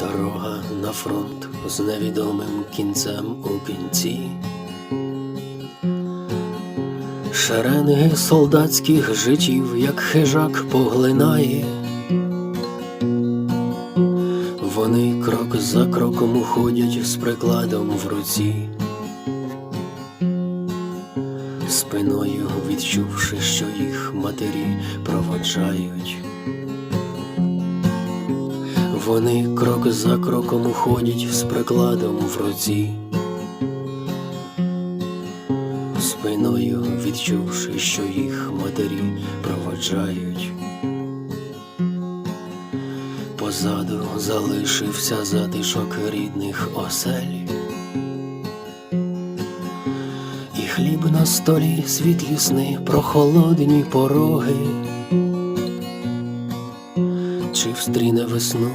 Дорога на фронт з невідомим кінцем у кінці. Шеренги солдатських життів, як хижак поглинає. Вони крок за кроком уходять з прикладом в руці, спиною відчувши, що їх матері проводжають. Вони крок за кроком уходять з прикладом в руці, спиною відчувши, що їх матері проводжають. Позаду залишився затишок рідних осель. І хліб на столі світлі сни, прохолодні пороги. Чи встріне весну,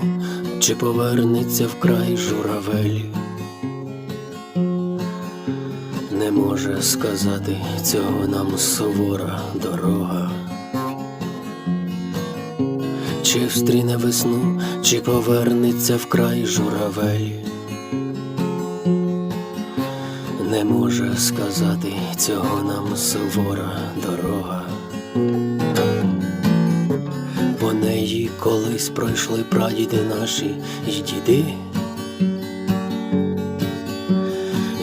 чи повернеться в край журавель. Не може сказати цього нам сувора дорога. Чи встріне весну, чи повернеться в край журавель. Не може сказати цього нам сувора дорога. По колись пройшли прадіди наші й діди.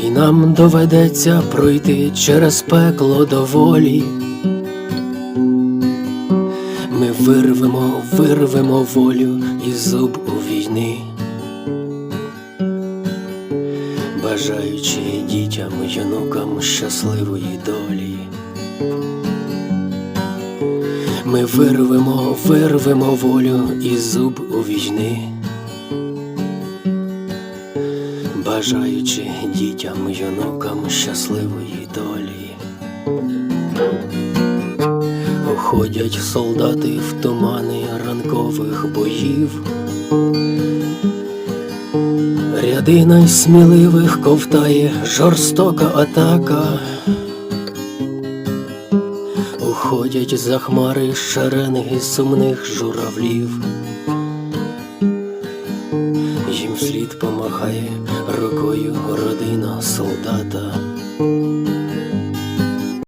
І нам доведеться пройти через пекло до волі. Ми вирвемо, вирвемо волю і зуб у війни, бажаючи дітям, юнукам щасливої долі. Ми вирвемо, вирвемо волю і зуб у війни, бажаючи дітям, юнукам щасливої долі. Уходять солдати в тумани ранкових боїв. Ряди найсміливих ковтає жорстока атака. Уходять за хмари шеренги сумних журавлів. Їм слід помахає рукою родина солдата.